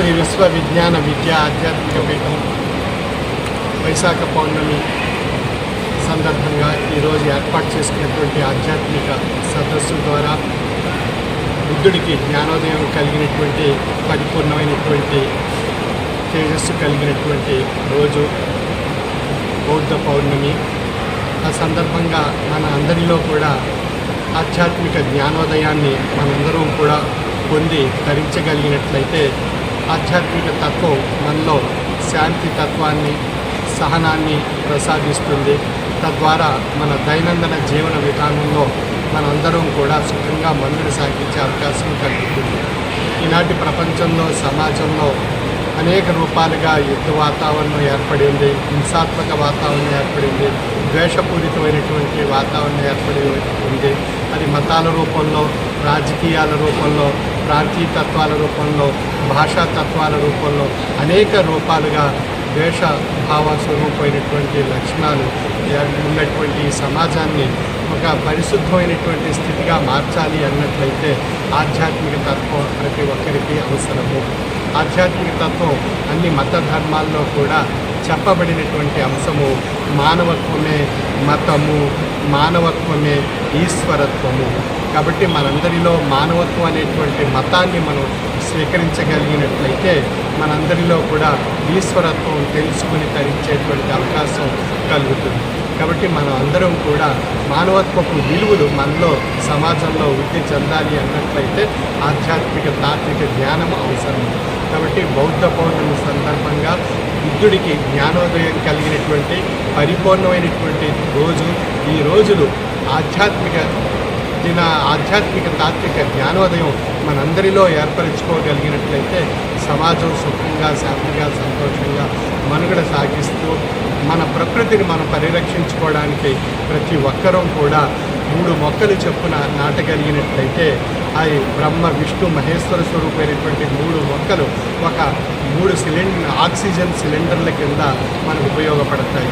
శ్రీ విశ్వవిజ్ఞాన విద్యా ఆధ్యాత్మిక పీఠం వైశాఖ పౌర్ణమి సందర్భంగా ఈరోజు ఏర్పాటు చేసుకున్నటువంటి ఆధ్యాత్మిక సదస్సు ద్వారా బుద్ధుడికి జ్ఞానోదయం కలిగినటువంటి పరిపూర్ణమైనటువంటి తేజస్సు కలిగినటువంటి రోజు బౌద్ధ పౌర్ణమి ఆ సందర్భంగా మన అందరిలో కూడా ఆధ్యాత్మిక జ్ఞానోదయాన్ని మనందరం కూడా పొంది ధరించగలిగినట్లయితే ఆధ్యాత్మిక తత్వం మనలో శాంతి తత్వాన్ని సహనాన్ని ప్రసాదిస్తుంది. తద్వారా మన దైనందిన జీవన విధానంలో మనందరం కూడా సుఖంగా మనుగడ సాగించే అవకాశం కలుగుతుంది. ఈనాటి ప్రపంచంలో సమాజంలో అనేక రూపాలుగా యుద్ధ వాతావరణం ఏర్పడింది హింసాత్మక వాతావరణం ఏర్పడింది ద్వేషపూరితమైనటువంటి వాతావరణం ఏర్పడి ఉంది. మతాల రూపంలో రాజకీయాల రూపంలో ప్రాంతీయ తత్వాల రూపంలో భాషా తత్వాల రూపంలో అనేక రూపాలుగా ద్వేష భావ స్వరూపమైనటువంటి లక్షణాలు ఉన్నటువంటి సమాజాన్ని ఒక పరిశుద్ధమైనటువంటి స్థితిగా మార్చాలి అన్నట్లయితే ఆధ్యాత్మిక తత్వం ప్రతి ఒక్కరికి అవసరము. ఆధ్యాత్మిక తత్వం అన్ని మత ధర్మాల్లో కూడా చెప్పబడినటువంటి అంశము మానవత్వమే మతము మానవత్వమే ఈశ్వరత్వము. కాబట్టి మనందరిలో మానవత్వం అనేటువంటి మతాన్ని మనం స్వీకరించగలిగినట్లయితే మనందరిలో కూడా ఈశ్వరత్వం తెలుసుకుని తరించేటువంటి అవకాశం కలుగుతుంది. కాబట్టి మనం అందరం కూడా మానవత్వపు విలువలు మనలో సమాజంలో వృద్ధి చెందాలి అన్నట్లయితే ఆధ్యాత్మిక తాత్విక జ్ఞానం అవసరం. కాబట్టి బౌద్ధ పౌర్ణమి సందర్భంగా బుద్ధుడికి జ్ఞానోదయం కలిగినటువంటి పరిపూర్ణమైనటువంటి రోజు ఈ రోజులు ఆధ్యాత్మిక దిన ఆధ్యాత్మిక తాత్విక జ్ఞానోదయం మనందరిలో ఏర్పరచుకోగలిగినట్లయితే సమాజం సుఖంగా శాంతిగా సంతోషంగా మనుగడ సాగిస్తూ మన ప్రకృతిని మనం పరిరక్షించుకోవడానికి ప్రతి ఒక్కరూ కూడా మూడు మొక్కలు చెప్పున నాటగలిగినట్లయితే అవి బ్రహ్మ విష్ణు మహేశ్వర స్వరూపమైనటువంటి మూడు మొక్కలు ఒక మూడు సిలిండర్ ఆక్సిజన్ సిలిండర్ల కింద మనకు ఉపయోగపడతాయి.